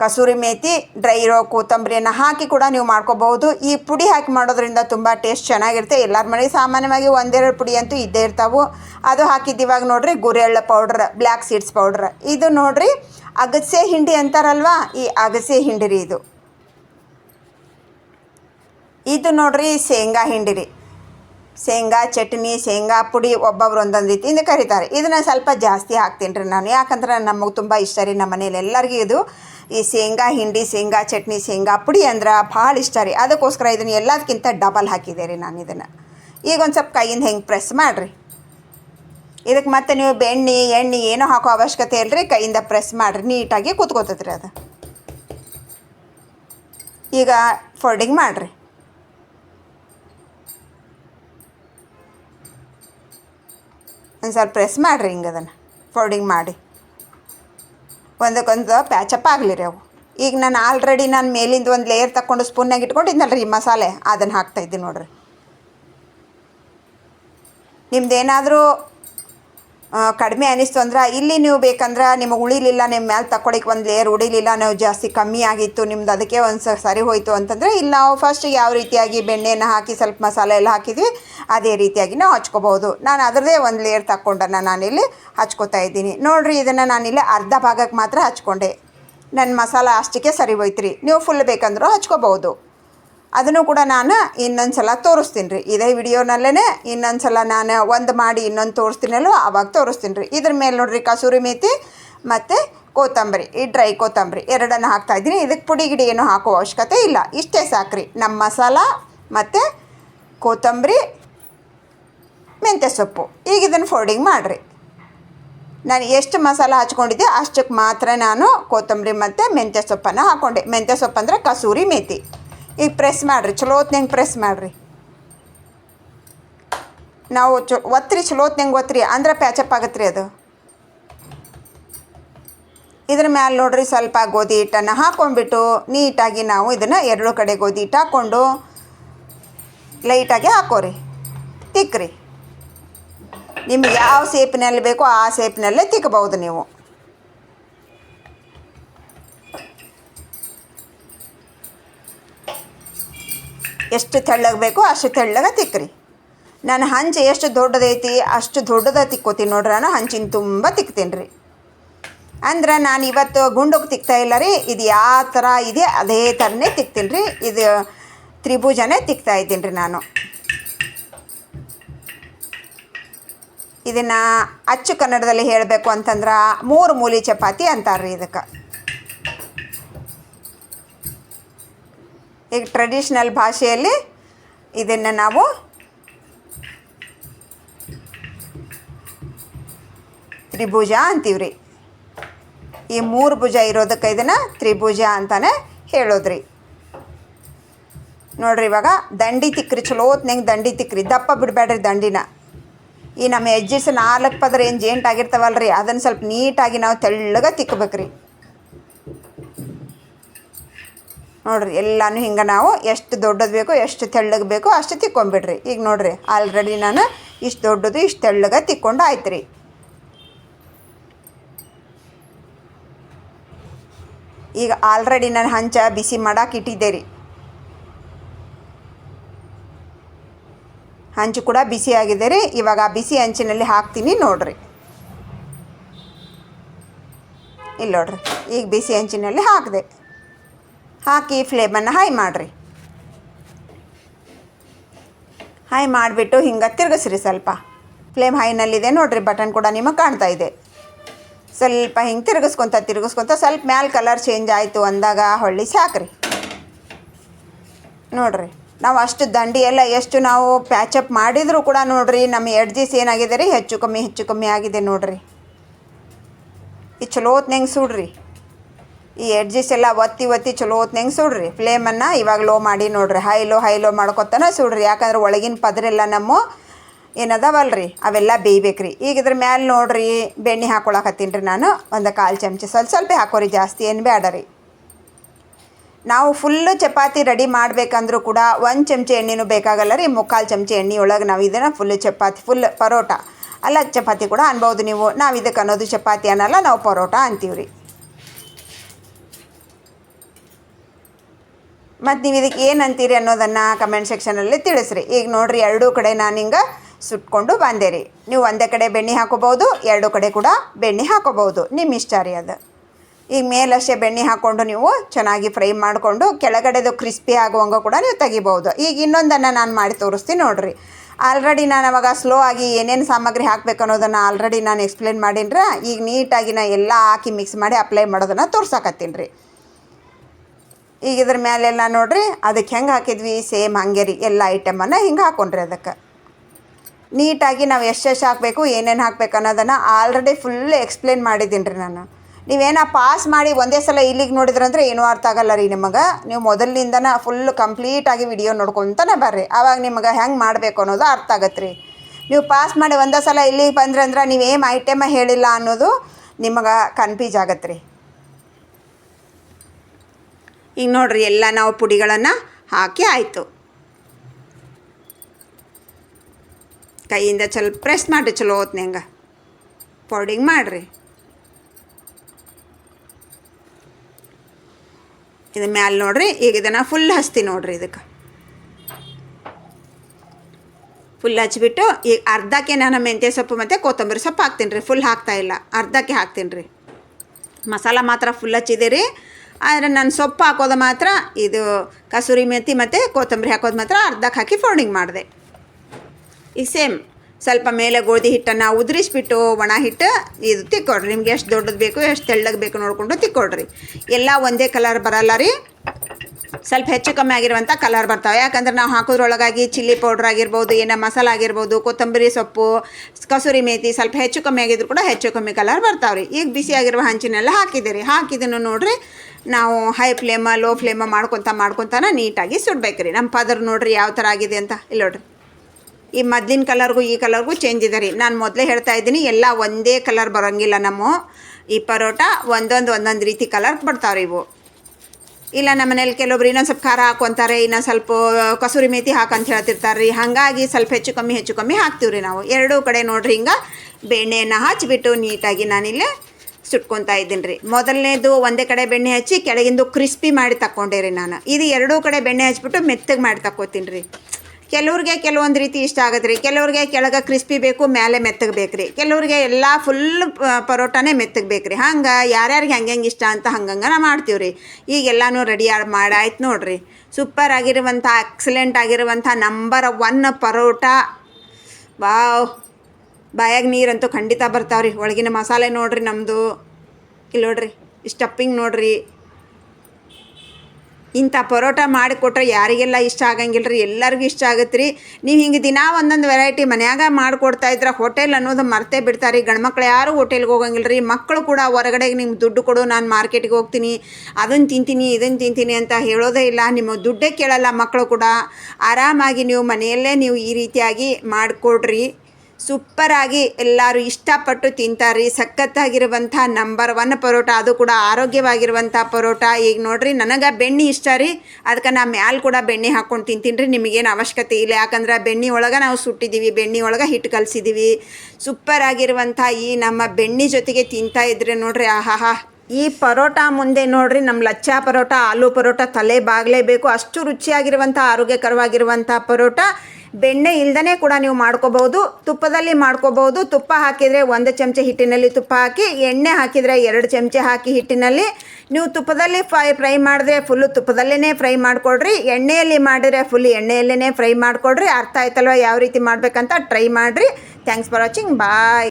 ಕಸೂರಿ ಮೇಥಿ ಡ್ರೈ ಇರೋ ಕೊತ್ತಂಬರಿಯನ್ನು ಹಾಕಿ ಕೂಡ ನೀವು ಮಾಡ್ಕೋಬಹುದು. ಈ ಪುಡಿ ಹಾಕಿ ಮಾಡೋದ್ರಿಂದ ತುಂಬ ಟೇಸ್ಟ್ ಚೆನ್ನಾಗಿರುತ್ತೆ. ಎಲ್ಲರ ಮನೆಗೆ ಸಾಮಾನ್ಯವಾಗಿ ಒಂದೆರಡು ಪುಡಿ ಅಂತೂ ಇದ್ದೇ ಇರ್ತಾವೆ. ಅದು ಹಾಕಿದ್ದು ಇವಾಗ ನೋಡ್ರಿ ಗುರೆಳ್ಳ ಪೌಡ್ರ್, ಬ್ಲ್ಯಾಕ್ ಸೀಡ್ಸ್ ಪೌಡ್ರ್. ಇದು ನೋಡಿರಿ ಅಗಸೆ ಹಿಂಡಿ ಅಂತಾರಲ್ವಾ? ಈ ಅಗಸೆ ಹಿಂಡಿ ರೀ ಇದು. ಇದು ನೋಡಿರಿ ಶೇಂಗಾ ಹಿಂಡಿ ರೀ. ಶೇಂಗಾ, ಚಟ್ನಿ, ಶೇಂಗಾ ಪುಡಿ ಒಬ್ಬೊಬ್ರು ಒಂದೊಂದು ರೀತಿಯಿಂದ ಕರೀತಾರೆ. ಇದನ್ನು ಸ್ವಲ್ಪ ಜಾಸ್ತಿ ಹಾಕ್ತೀನಿ ರೀ ನಾನು. ಯಾಕಂದ್ರೆ ನಮಗೆ ತುಂಬ ಇಷ್ಟ ರೀ ನಮ್ಮ ಮನೇಲಿ ಎಲ್ಲರಿಗೂ ಇದು. ಈ ಶೇಂಗಾ, ಹಿಂಡಿ ಶೇಂಗಾ, ಚಟ್ನಿ ಶೇಂಗಾ, ಪುಡಿ ಅಂದ್ರೆ ಭಾಳ ಇಷ್ಟ ರೀ. ಅದಕ್ಕೋಸ್ಕರ ಇದನ್ನು ಎಲ್ಲದಕ್ಕಿಂತ ಡಬಲ್ ಹಾಕಿದೆ ರೀ ನಾನು ಇದನ್ನು. ಈಗ ಒಂದು ಸ್ವಲ್ಪ ಕೈಯಿಂದ ಹೆಂಗೆ ಪ್ರೆಸ್ ಮಾಡಿರಿ. ಇದಕ್ಕೆ ಮತ್ತೆ ನೀವು ಬೆಣ್ಣೆ, ಎಣ್ಣೆ ಏನೋ ಹಾಕೋ ಅವಶ್ಯಕತೆ ಇಲ್ಲರಿ ಕೈಯಿಂದ ಪ್ರೆಸ್ ಮಾಡಿರಿ. ನೀಟಾಗಿ ಕೂತ್ಕೋತೈತೆ ರೀ ಅದು. ಈಗ ಫೋಲ್ಡಿಂಗ್ ಮಾಡಿರಿ. ಒಂದು ಸ್ವಲ್ಪ ಪ್ರೆಸ್ ಮಾಡಿರಿ ಹಿಂಗೆ ಅದನ್ನು. ಫೋಲ್ಡಿಂಗ್ ಮಾಡಿ. ಒಂದಕ್ಕೊಂದು ಪ್ಯಾಚಪ್ ಆಗಲಿ ರೀ ಅವು. ಈಗ ನಾನು ಆಲ್ರೆಡಿ ನಾನು ಮೇಲಿಂದ ಒಂದು ಲೇಯರ್ ತಗೊಂಡು ಸ್ಪೂನ್ನಾಗ ಇಟ್ಕೊಂಡಿದ್ದನಲ್ಲ ರೀ ಮಸಾಲೆ. ಅದನ್ನು ಹಾಕ್ತಾಯಿದ್ದೀನಿ ನೋಡ್ರಿ. ನಿಮ್ದೇನಾದರೂ ಕಡಿಮೆ ಅನ್ನಿಸ್ತು ಅಂದ್ರೆ ಇಲ್ಲಿ ನೀವು ಬೇಕಂದ್ರೆ ನಿಮಗೆ ಉಳಿಲಿಲ್ಲ, ನಿಮ್ಮ ಮೇಲೆ ತಗೊಳಿಕ್ಕೆ ಒಂದು ಲೇಯರ್ ಉಳಿಲಿಲ್ಲ, ನಾವು ಜಾಸ್ತಿ ಕಮ್ಮಿ ಆಗಿತ್ತು, ನಿಮ್ದು ಅದಕ್ಕೆ ಒಂದು ಸರಿ ಹೋಯಿತು ಅಂತಂದರೆ ಇಲ್ಲಿ ನಾವು ಫಸ್ಟ್ ಯಾವ ರೀತಿಯಾಗಿ ಬೆಣ್ಣೆನ ಹಾಕಿ, ಸ್ವಲ್ಪ ಮಸಾಲೆ ಎಲ್ಲ ಹಾಕಿದ್ವಿ, ಅದೇ ರೀತಿಯಾಗಿ ನಾವು ಹಚ್ಕೋಬೋದು ನಾನು ಅದರದೇ ಒಂದು ಲೇಯರ್ ನಾನು ನಾನಿಲ್ಲಿ ಹಚ್ಕೋತಾ ಇದ್ದೀನಿ. ನೋಡಿರಿ, ಇದನ್ನು ನಾನಿಲ್ಲಿ ಅರ್ಧ ಭಾಗಕ್ಕೆ ಮಾತ್ರ ಹಚ್ಕೊಂಡೆ. ನನ್ನ ಮಸಾಲ ಅಷ್ಟಕ್ಕೆ ಸರಿ ಹೋಯ್ತು ರೀ ನೀವು ಫುಲ್ ಬೇಕಂದ್ರೂ ಹಚ್ಕೋಬೋದು ಅದನ್ನು ಕೂಡ ನಾನು ಇನ್ನೊಂದು ಸಲ ತೋರಿಸ್ತೀನಿ ರೀ ಇದೇ ವಿಡಿಯೋನಲ್ಲೇ ಇನ್ನೊಂದು ಸಲ ನಾನು ಒಂದು ಮಾಡಿ ಇನ್ನೊಂದು ತೋರಿಸ್ತೀನಲ್ವ, ಅವಾಗ ತೋರಿಸ್ತೀನಿ ರೀ ಇದ್ರ ಮೇಲೆ ನೋಡಿರಿ ಕಸೂರಿ ಮೇತಿ ಮತ್ತು ಕೊತ್ತಂಬರಿ, ಈ ಡ್ರೈ ಕೊತ್ತಂಬರಿ, ಎರಡನ್ನು ಹಾಕ್ತಾಯಿದ್ದೀನಿ ಇದಕ್ಕೆ ಪುಡಿ ಗಿಡಿ ಏನು ಹಾಕೋ ಅವಶ್ಯಕತೆ ಇಲ್ಲ. ಇಷ್ಟೇ ಸಾಕ್ರಿ. ನಮ್ಮ ಮಸಾಲ ಮತ್ತು ಕೊತ್ತಂಬರಿ, ಮೆಂತ್ಯ ಸೊಪ್ಪು. ಈಗ ಇದನ್ನು ಫೋಲ್ಡಿಂಗ್ ಮಾಡಿರಿ. ನಾನು ಎಷ್ಟು ಮಸಾಲ ಹಚ್ಕೊಂಡಿದ್ದೆ ಅಷ್ಟಕ್ಕೆ ಮಾತ್ರ ನಾನು ಕೊತ್ತಂಬರಿ ಮತ್ತು ಮೆಂತ್ಯ ಸೊಪ್ಪನ್ನು ಹಾಕ್ಕೊಂಡೆ ಮೆಂತ್ಯ ಸೊಪ್ಪು ಅಂದರೆ ಕಸೂರಿ ಮೇಥಿ ಈಗ ಪ್ರೆಸ್ ಮಾಡಿರಿ ಚಲೋತ್ನಂಗೆ ಪ್ರೆಸ್ ಮಾಡಿರಿ. ನಾವು ಚೊ ಒತ್ತಿರಿ ಚಲೋತ್ನಂಗೆ ಒತ್ತಿರಿ ಅಂದ್ರೆ ಪ್ಯಾಚಪ್ ಆಗತ್ತೆ ರೀ ಅದು. ಇದ್ರ ಮ್ಯಾಲೆ ನೋಡ್ರಿ ಸ್ವಲ್ಪ ಗೋಧಿ ಹಿಟ್ಟನ್ನು ಹಾಕೊಂಡ್ಬಿಟ್ಟು ನೀಟಾಗಿ ನಾವು ಇದನ್ನು ಎರಡು ಕಡೆ ಗೋಧಿ ಹಿಟ್ಟು ಹಾಕ್ಕೊಂಡು ಲೈಟಾಗಿ ಹಾಕೋರಿ. ತಿಕ್ಕ್ರಿ ನಿಮ್ಗೆ ಯಾವ ಸೇಪಿನಲ್ಲಿ ಬೇಕೋ ಆ ಸೇಪ್ನಲ್ಲೇ ತಿಕ್ಕಬಹುದು ನೀವು. ಎಷ್ಟು ತೆಳ್ಳಗೆ ಬೇಕೋ ಅಷ್ಟು ತೆಳ್ಳಗೆ ತಿಕ್ಕ್ರಿ ನಾನು ಹಂಚು ಎಷ್ಟು ದೊಡ್ಡದೈತಿ ಅಷ್ಟು ದೊಡ್ಡದ ತಿಕ್ಕೋತೀನಿ ನೋಡ್ರಿ ನಾನು ಹಂಚಿನ ತುಂಬ ತಿಕ್ತೀನಿ ರೀ. ಅಂದ್ರೆ ನಾನು ಇವತ್ತು ಗುಂಡಕ್ಕೆ ತಿಕ್ತಾ ಇಲ್ಲ ರೀ, ಇದು ಯಾವ ಥರ ಇದೆ ಅದೇ ಥರನೇ ತಿಕ್ತೀನಿ ರೀ, ಇದು ತ್ರಿಭುಜನೇ ತಿಕ್ತಾ ಇದ್ದೀನಿ ರೀ ನಾನು. ಇದನ್ನು ಅಚ್ಚು ಕನ್ನಡದಲ್ಲಿ ಹೇಳಬೇಕು ಅಂತಂದ್ರೆ ಮೂರು ಮೂಲಿ ಚಪಾತಿ ಅಂತಾರೆ ರೀ ಇದಕ್ಕೆ. ಈಗ ಟ್ರೆಡಿಷ್ನಲ್ ಭಾಷೆಯಲ್ಲಿ ಇದನ್ನು ನಾವು ತ್ರಿಭುಜ ಅಂತೀವಿ ರೀ ಈ ಮೂರು ಭುಜ ಇರೋದಕ್ಕೆ ಇದನ್ನು ತ್ರಿಭುಜ ಅಂತಾನೆ ಹೇಳೋದ್ರಿ. ನೋಡ್ರಿ ಇವಾಗ ದಂಡಿ ತಿಕ್ಕ್ರಿ ಚಲೋತ್ನಂಗೆ ದಂಡಿ ತಿಕ್ಕ್ರಿ, ದಪ್ಪ ಬಿಡಬೇಡ್ರಿ ದಂಡಿನ. ಈ ನಮ್ಮ ಎಜ್ಜಿಸ ನಾಲ್ಕು ಪದರ ಏನು ಜೇಂಟ್ ರೀ ಅದನ್ನು ಸ್ವಲ್ಪ ನೀಟಾಗಿ ನಾವು ತೆಳ್ಳಗೆ ತಿಕ್ಕಬೇಕ್ರಿ ನೋಡ್ರಿ, ಎಲ್ಲನೂ ಹಿಂಗೆ ನಾವು ಎಷ್ಟು ದೊಡ್ಡದು ಬೇಕೋ ಎಷ್ಟು ತೆಳ್ಳಗೆ ಬೇಕೋ ಅಷ್ಟು ತಿಕ್ಕೊಂಬಿಡ್ರಿ. ಈಗ ನೋಡ್ರಿ ಆಲ್ರೆಡಿ ನಾನು ಇಷ್ಟು ದೊಡ್ಡದು ಇಷ್ಟು ತೆಳ್ಳಗೆ ತಿಕ್ಕೊಂಡು ಆಯ್ತು ರೀ ಈಗ ಆಲ್ರೆಡಿ ನಾನು ಹಂಚ ಬಿಸಿ ಮಾಡಕ್ಕೆ ಇಟ್ಟಿದ್ದೆ ರೀ. ಹಂಚು ಕೂಡ ಬಿಸಿ ಆಗಿದೆ ರೀ, ಇವಾಗ ಬಿಸಿ ಹಂಚಿನಲ್ಲಿ ಹಾಕ್ತೀನಿ ನೋಡ್ರಿ. ಇಲ್ಲ ನೋಡ್ರಿ, ಈಗ ಬಿಸಿ ಹಂಚಿನಲ್ಲಿ ಹಾಕಿದೆ. ಹಾಕಿ ಫ್ಲೇಮನ್ನು ಹೈ ಮಾಡಿರಿ. ಹೈ ಮಾಡಿಬಿಟ್ಟು ಹಿಂಗೆ ತಿರುಗಿಸ್ರಿ ಸ್ವಲ್ಪ. ಫ್ಲೇಮ್ ಹೈನಲ್ಲಿದೆ. ನೋಡಿರಿ ಬಟನ್ ಕೂಡ ನಿಮಗೆ ಕಾಣ್ತಾ ಇದೆ. ಸ್ವಲ್ಪ ಹಿಂಗೆ ತಿರುಗಿಸ್ಕೊತ ತಿರುಗಿಸ್ಕೊತ ಸ್ವಲ್ಪ ಮ್ಯಾಲೆ ಕಲರ್ ಚೇಂಜ್ ಆಯಿತು ಅಂದಾಗ ಹೊಳ್ಳಿ ಸಾಕ್ರಿ. ನೋಡಿರಿ, ನಾವು ಅಷ್ಟು ದಂಡಿ ಎಲ್ಲ ಎಷ್ಟು ನಾವು ಪ್ಯಾಚಪ್ ಮಾಡಿದರೂ ಕೂಡ ನೋಡಿರಿ ನಮ್ಮ ಎಡ್ಜಿಸ್ ಏನಾಗಿದೆ ರೀ? ಹೆಚ್ಚು ಕಮ್ಮಿ ಹೆಚ್ಚು ಕಮ್ಮಿ ಆಗಿದೆ ನೋಡಿರಿ. ಈ ಚಲೋ ಹೊತ್ನಂಗೆ ಸುಡ್ರಿ. ಈ ಎಡ್ಜಸ್ ಎಲ್ಲ ಒತ್ತಿ ಒತ್ತಿ ಚಲೋ ಹೊತ್ನಂಗೆ ಸುಡ್ರಿ? ಫ್ಲೇಮನ್ನು ಇವಾಗ ಲೋ ಮಾಡಿ ನೋಡ್ರಿ. ಹೈ ಲೋ ಹೈ ಲೋ ಮಾಡ್ಕೊತಾನೆ ಸುಡ್ರಿ. ಯಾಕಂದ್ರೆ ಒಳಗಿನ ಪದರೆಲ್ಲ ನಮ್ಮ ಏನದಾವಲ್ರಿ? ಅವೆಲ್ಲ ಬೇಯ್ಬೇಕ್ರಿ. ಈಗ ಇದ್ರ ಮ್ಯಾಲೆ ನೋಡ್ರಿ, ಬೆಣ್ಣೆ ಹಾಕೊಳಕತ್ತೀನಿ ರೀ ನಾನು. ಒಂದು ಕಾಲು ಚಮಚ. ಸ್ವಲ್ಪ ಸ್ವಲ್ಪ ಹಾಕೋರಿ ಜಾಸ್ತಿ. ಏನು ಬೇಡರಿ ನಾವು ಫುಲ್ಲು ಚಪಾತಿ ರೆಡಿ ಮಾಡಬೇಕಂದ್ರೂ ಕೂಡ ಒಂದು ಚಮಚ ಎಣ್ಣೆನೂ ಬೇಕಾಗಲ್ಲ ರೀ. ಮುಕ್ಕಾಲು ಚಮಚ ಎಣ್ಣೆ ಒಳಗೆ ನಾವು ಇದನ್ನು ಫುಲ್ ಚಪಾತಿ ಫುಲ್ ಪರೋಟ. ಅಲ್ಲ, ಚಪಾತಿ ಕೂಡ ಅನ್ಬೋದು ನೀವು. ನಾವು ಇದಕ್ಕೆ ಅನ್ನೋದು ಚಪಾತಿ ಅನ್ನಲ್ಲ, ನಾವು ಪರೋಟ ಅಂತೀವಿ ಮತ್ತು ನೀವು ಇದಕ್ಕೆ ಏನು ಅಂತೀರಿ ಅನ್ನೋದನ್ನು ಕಮೆಂಟ್ ಸೆಕ್ಷನಲ್ಲಿ ತಿಳಿಸ್ರಿ. ಈಗ ನೋಡಿರಿ, ಎರಡೂ ಕಡೆ ನಾನು ಹಿಂಗೆ ಸುಟ್ಕೊಂಡು ಬಂದೆ ರೀ ನೀವು ಒಂದೇ ಕಡೆ ಬೆಣ್ಣೆ ಹಾಕೋಬೋದು ಎರಡೂ ಕಡೆ ಕೂಡ ಬೆಣ್ಣೆ ಹಾಕೋಬೋದು ನಿಮ್ಮ ಇಷ್ಟ ರೀ ಅದು. ಈಗ ಮೇಲಷ್ಟೇ ಬೆಣ್ಣೆ ಹಾಕ್ಕೊಂಡು ನೀವು ಚೆನ್ನಾಗಿ ಫ್ರೈ ಮಾಡಿಕೊಂಡು ಕೆಳಗಡೆದು ಕ್ರಿಸ್ಪಿ ಆಗುವಂಗೆ ಕೂಡ ನೀವು ತೆಗಿಬೋದು ಈಗ ಇನ್ನೊಂದನ್ನು ನಾನು ಮಾಡಿ ತೋರಿಸ್ತೀನಿ ನೋಡಿರಿ. ಆಲ್ರೆಡಿ ನಾನು ಅವಾಗ ಸ್ಲೋ ಆಗಿ ಏನೇನು ಸಾಮಗ್ರಿ ಹಾಕ್ಬೇಕು ಅನ್ನೋದನ್ನು ಆಲ್ರೆಡಿ ನಾನು ಎಕ್ಸ್ಪ್ಲೇನ್ ಮಾಡೀನಿ ಈಗ ನೀಟಾಗಿ ನಾ ಎಲ್ಲ ಹಾಕಿ ಮಿಕ್ಸ್ ಮಾಡಿ ಅಪ್ಲೈ ಮಾಡೋದನ್ನು ತೋರ್ಸಾಕತ್ತೀನಿ ರೀ ಈಗ ಇದ್ರ ಮೇಲೆಲ್ಲ ನೋಡ್ರಿ, ಅದಕ್ಕೆ ಹೆಂಗೆ ಹಾಕಿದ್ವಿ? ಸೇಮ್ ಹಂಗೆ ರೀ, ಎಲ್ಲ ಐಟಮನ್ನು ಹಿಂಗೆ ಹಾಕೊಂಡ್ರಿ ಅದಕ್ಕೆ. ನೀಟಾಗಿ ನಾವು ಎಷ್ಟೆಷ್ಟು ಹಾಕಬೇಕು, ಏನೇನು ಹಾಕ್ಬೇಕು ಅನ್ನೋದನ್ನು ಆಲ್ರೆಡಿ ಫುಲ್ ಎಕ್ಸ್ಪ್ಲೇನ್ ಮಾಡಿದ್ದೀನಿ ರೀ ನಾನು. ನೀವೇನ ಪಾಸ್ ಮಾಡಿ ಒಂದೇ ಸಲ ಇಲ್ಲಿಗೆ ನೋಡಿದ್ರಂದ್ರೆ ಏನೂ ಅರ್ಥ ಆಗಲ್ಲ ರೀ ನಿಮಗೆ. ನೀವು ಮೊದಲಿನಿಂದನ ಫುಲ್ ಕಂಪ್ಲೀಟಾಗಿ ವಿಡಿಯೋ ನೋಡ್ಕೊತಾನೆ ಬರ್ರಿ. ಆವಾಗ ನಿಮಗೆ ಹೆಂಗೆ ಮಾಡಬೇಕು ಅನ್ನೋದು ಅರ್ಥ ಆಗತ್ತೆ ರೀ. ನೀವು ಪಾಸ್ ಮಾಡಿ ಒಂದೇ ಸಲ ಇಲ್ಲಿಗೆ ಬಂದ್ರಂದ್ರೆ ನೀವೇನು ಐಟಮ ಹೇಳಿಲ್ಲ ಅನ್ನೋದು ನಿಮಗೆ ಕನ್ಫ್ಯೂಸ್ ಆಗತ್ತೆ ರೀ. ಈಗ ನೋಡ್ರಿ ಎಲ್ಲ ನಾವು ಪುಡಿಗಳನ್ನು ಹಾಕಿ ಆಯಿತು. ಕೈಯಿಂದ ಚಲೋ ಪ್ರೆಸ್ ಮಾಡಿರಿ, ಚಲೋ ಹೊತ್ನಂಗೆ ಪೌಡಿಂಗ್ ಮಾಡಿರಿ. ಇದು ಮ್ಯಾಲೆ ನೋಡ್ರಿ, ಈಗ ಇದನ್ನು ಫುಲ್ ಹಚ್ತಿ ನೋಡ್ರಿ ಇದಕ್ಕೆ. ಫುಲ್ ಹಚ್ಬಿಟ್ಟು ಈಗ ಅರ್ಧಕ್ಕೆ ನಾನು ಮೆಂತ್ಯ ಸೊಪ್ಪು ಮತ್ತು ಕೊತ್ತಂಬರಿ ಸೊಪ್ಪು ಹಾಕ್ತೀನಿ ರೀ ಫುಲ್ ಹಾಕ್ತಾ ಇಲ್ಲ. ಅರ್ಧಕ್ಕೆ ಹಾಕ್ತೀನಿ ರೀ. ಮಸಾಲ ಮಾತ್ರ ಫುಲ್ ಹಚ್ಚಿದೆ ರೀ. ಆದರೆ ನಾನು ಸೊಪ್ಪು ಹಾಕೋದು ಮಾತ್ರ ಇದು ಕಸೂರಿ ಮೆಥಿ ಮತ್ತು ಕೊತ್ತಂಬರಿ ಹಾಕೋದು ಮಾತ್ರ ಅರ್ಧಕ್ಕೆ ಹಾಕಿ ಫೋಲ್ಡಿಂಗ್ ಮಾಡಿದೆ. ಈ ಸೇಮ್ ಸ್ವಲ್ಪ ಮೇಲೆ ಗೋಧಿ ಹಿಟ್ಟನ್ನು ಉದುರಿಸ್ಬಿಟ್ಟು ಒಣ ಹಿಟ್ಟು ಇದು ತಿಕ್ಕೊಡ್ರಿ. ನಿಮ್ಗೆ ಎಷ್ಟು ದೊಡ್ಡದು ಬೇಕು, ಎಷ್ಟು ತೆಳ್ಳಗೆ ಬೇಕು ನೋಡಿಕೊಂಡು ತಿಕ್ಕೊಡ್ರಿ. ಎಲ್ಲ ಒಂದೇ ಕಲರ್ ಬರಲ್ಲ ರೀ. ಸ್ವಲ್ಪ ಹೆಚ್ಚು ಕಮ್ಮಿ ಆಗಿರುವಂಥ ಕಲರ್ ಬರ್ತಾವೆ. ಯಾಕಂದ್ರೆ ನಾವು ಹಾಕೋದ್ರೊಳಗಾಗಿ ಚಿಲ್ಲಿ ಪೌಡ್ರ್ ಆಗಿರ್ಬೋದು, ಏನೋ ಮಸಾಲ ಆಗಿರ್ಬೋದು, ಕೊತ್ತಂಬರಿ ಸೊಪ್ಪು, ಕಸೂರಿ ಮೇಥಿ ಸ್ವಲ್ಪ ಹೆಚ್ಚು ಕಮ್ಮಿ ಆಗಿದ್ರು ಕೂಡ ಹೆಚ್ಚು ಕಮ್ಮಿ ಕಲರ್ ಬರ್ತಾವ್ರಿ. ಈಗ ಬಿಸಿಯಾಗಿರುವ ಹಂಚಿನೆಲ್ಲ ಹಾಕಿದ್ದೀರಿ. ಹಾಕಿದ್ದನ್ನು ನೋಡ್ರಿ, ನಾವು ಹೈ ಫ್ಲೇಮ ಲೋ ಫ್ಲೇಮ ಮಾಡ್ಕೊತ ಮಾಡ್ಕೊತಾನ ನೀಟಾಗಿ ಸುಡ್ಬೇಕು ರೀ ನಮ್ಮ ಪದರ್ ನೋಡ್ರಿ ಯಾವ ಥರ ಆಗಿದೆ ಅಂತ. ಇಲ್ಲಿ ನೋಡ್ರಿ. ಈ ಮೊದ್ಲಿನ ಕಲರ್ಗೂ ಈ ಕಲರ್ಗೂ ಚೇಂಜ್ ಇದೆ ರೀ. ನಾನು ಮೊದಲೇ ಹೇಳ್ತಾ ಇದ್ದೀನಿ, ಎಲ್ಲ ಒಂದೇ ಕಲರ್ ಬರೋಂಗಿಲ್ಲ ನಮ್ಮ. ಈ ಪರೋಟ ಒಂದೊಂದು ಒಂದೊಂದು ರೀತಿ ಕಲರ್ ಬರ್ತಾವ್ರಿ ಇವು. ಇಲ್ಲ, ನಮ್ಮ ಮನೇಲಿ ಕೆಲವೊಬ್ರು ಇನ್ನೊಂದು ಸ್ವಲ್ಪ ಖಾರ ಹಾಕೊಂತಾರೆ ಇನ್ನೊಂದು ಸ್ವಲ್ಪ ಕಸೂರಿ ಮೇತಿ ಹಾಕಂತ ಹೇಳ್ತಿರ್ತಾರೆ ರೀ ಹಾಗಾಗಿ ಸ್ವಲ್ಪ ಹೆಚ್ಚು ಕಮ್ಮಿ ಹೆಚ್ಚು ಕಮ್ಮಿ ಹಾಕ್ತೀವಿ ರೀ ನಾವು. ಎರಡೂ ಕಡೆ ನೋಡ್ರಿ, ಹಿಂಗೆ ಬೆಣ್ಣೆಯನ್ನು ಹಚ್ಚಿಬಿಟ್ಟು ನೀಟಾಗಿ ನಾನಿಲ್ಲೇ ಸುಟ್ಕೊತಾ ಇದ್ದೀನಿ ರೀ ಮೊದಲನೇದು ಒಂದೇ ಕಡೆ ಬೆಣ್ಣೆ ಹಚ್ಚಿ ಕೆಳಗಿಂದು ಕ್ರಿಸ್ಪಿ ಮಾಡಿ ತಕ್ಕೊಂಡೆ ರೀ ನಾನು. ಇದು ಎರಡೂ ಕಡೆ ಬೆಣ್ಣೆ ಹಚ್ಬಿಟ್ಟು ಮೆತ್ತಗೆ ಮಾಡಿ ತಕ್ಕೋತೀನಿ ರೀ ಕೆಲವ್ರಿಗೆ ಕೆಲವೊಂದು ರೀತಿ ಇಷ್ಟ ಆಗತ್ತೆ ರೀ. ಕೆಲವ್ರಿಗೆ ಕೆಳಗೆ ಕ್ರಿಸ್ಪಿ ಬೇಕು ಮೇಲೆ ಮೆತ್ತಗೆ ಬೇಕು ರೀ. ಕೆಲವ್ರಿಗೆ ಎಲ್ಲ ಫುಲ್ ಪರೋಟಾನೇ ಮೆತ್ತಗೆ ಬೇಕು ರೀ. ಹಂಗೆ ಯಾರ್ಯಾರಿಗೆ ಹೆಂಗೆ ಹೆಂಗೆ ಇಷ್ಟ ಅಂತ ಹಂಗಂಗೆ ನಾವು ಮಾಡ್ತೀವಿ ರೀ. ಈಗ ಎಲ್ಲನೂ ರೆಡಿ ಮಾಡಾಯ್ತು ನೋಡಿರಿ. ಸೂಪರ್ ಆಗಿರುವಂಥ ಎಕ್ಸಲೆಂಟ್ ಆಗಿರುವಂಥ ನಂಬರ್ ಒನ್ ಪರೋಟ. ವಾವ್. ಬಾಯಾಗ ನೀರಂತೂ ಖಂಡಿತ ಬರ್ತಾವ್ರಿ ಒಳಗಿನ ಮಸಾಲೆ ನೋಡ್ರಿ ನಮ್ಮದು ಇಲ್ಲಿ ನೋಡ್ರಿ ಸ್ಟಪ್ಪಿಂಗ್ ನೋಡ್ರಿ. ಇಂಥ ಪರೋಟ ಮಾಡಿಕೊಟ್ರೆ ಯಾರಿಗೆಲ್ಲ ಇಷ್ಟ ಆಗಂಗಿಲ್ಲ ರೀ ಎಲ್ಲರಿಗೂ ಇಷ್ಟ ಆಗತ್ತೆ ರೀ ನೀವು ಹಿಂಗೆ ದಿನ ಒಂದೊಂದು ವೆರೈಟಿ ಮನ್ಯಾಗ ಮಾಡಿಕೊಡ್ತಾ ಇದ್ರೆ ಹೋಟೆಲ್ ಅನ್ನೋದು ಮರ್ತೇ ಬಿಡ್ತಾರೆ. ಗಂಡು ಮಕ್ಳು ಯಾರು ಹೋಟೆಲ್ಗೆ ಹೋಗಂಗಿಲ್ಲ ರೀ ಮಕ್ಕಳು ಕೂಡ ಹೊರಗಡೆಗೆ ನಿಮ್ಗೆ ದುಡ್ಡು ಕೊಡು, ನಾನು ಮಾರ್ಕೆಟ್ಗೆ ಹೋಗ್ತೀನಿ. ಅದನ್ನು ತಿಂತೀನಿ ಇದನ್ನು ತಿಂತೀನಿ ಅಂತ ಹೇಳೋದೇ ಇಲ್ಲ. ನಿಮ್ಮ ದುಡ್ಡೇ ಕೇಳಲ್ಲ ಮಕ್ಕಳು ಕೂಡ. ಆರಾಮಾಗಿ ನೀವು ಮನೆಯಲ್ಲೇ ನೀವು ಈ ರೀತಿಯಾಗಿ ಮಾಡಿಕೊಡ್ರಿ. ಸೂಪರಾಗಿ ಎಲ್ಲರೂ ಇಷ್ಟಪಟ್ಟು ತಿಂತಾರೆ. ಸಖತ್ತಾಗಿರುವಂಥ ನಂಬರ್ ಒನ್ ಪರೋಟ, ಅದು ಕೂಡ ಆರೋಗ್ಯವಾಗಿರುವಂಥ ಪರೋಟ. ಈಗ ನೋಡ್ರಿ, ನನಗೆ ಬೆಣ್ಣೆ ಇಷ್ಟ ರೀ. ಅದಕ್ಕೆ ನಾ ಮ್ಯಾಲೆ ಕೂಡ ಬೆಣ್ಣೆ ಹಾಕ್ಕೊಂಡು ತಿಂತೀನಿ ರೀ. ನಿಮಗೇನು ಅವಶ್ಯಕತೆ ಇಲ್ಲ. ಯಾಕಂದ್ರೆ ಬೆಣ್ಣೆ ಒಳಗೆ ನಾವು ಸುಟ್ಟಿದ್ದೀವಿ ಬೆಣ್ಣೆ ಒಳಗೆ ಹಿಟ್ಟು ಕಲಿಸಿದ್ದೀವಿ ಸೂಪರ್ ಆಗಿರುವಂಥ ಈ ನಮ್ಮ ಬೆಣ್ಣೆ ಜೊತೆಗೆ ತಿಂತಾ ಇದ್ರೆ ನೋಡ್ರಿ, ಆಹಾಹಾ. ಈ ಪರೋಟ ಮುಂದೆ ನೋಡ್ರಿ, ನಮ್ಮ ಲಚ್ಚಾ ಪರೋಟ, ಆಲೂ ಪರೋಟ ತಲೆ ಬಾಗಲೇಬೇಕು. ಅಷ್ಟು ರುಚಿಯಾಗಿರುವಂಥ, ಆರೋಗ್ಯಕರವಾಗಿರುವಂಥ ಪರೋಟ. ಬೆಣ್ಣೆ ಇಲ್ದೇ ಕೂಡ ನೀವು ಮಾಡ್ಕೋಬಹುದು, ತುಪ್ಪದಲ್ಲಿ ಮಾಡ್ಕೋಬಹುದು. ತುಪ್ಪ ಹಾಕಿದರೆ ಒಂದು ಚಮಚ ಹಿಟ್ಟಿನಲ್ಲಿ ತುಪ್ಪ ಹಾಕಿ, ಎಣ್ಣೆ ಹಾಕಿದರೆ ಎರಡು ಚಮಚ ಹಾಕಿ ಹಿಟ್ಟಿನಲ್ಲಿ. ನೀವು ತುಪ್ಪದಲ್ಲಿ ಫ್ರೈ ಫ್ರೈ ಮಾಡಿದ್ರೆ ಫುಲ್ಲು ತುಪ್ಪದಲ್ಲೇ ಫ್ರೈ ಮಾಡಿಕೊಡ್ರಿ. ಎಣ್ಣೆಯಲ್ಲಿ ಮಾಡಿದರೆ ಫುಲ್ ಎಣ್ಣೆಯಲ್ಲೇ ಫ್ರೈ ಮಾಡಿಕೊಡ್ರಿ. ಅರ್ಥ ಆಯ್ತಲ್ವ? ಯಾವ ರೀತಿ ಮಾಡಬೇಕಂತ ಟ್ರೈ ಮಾಡಿರಿ. Thanks for watching bye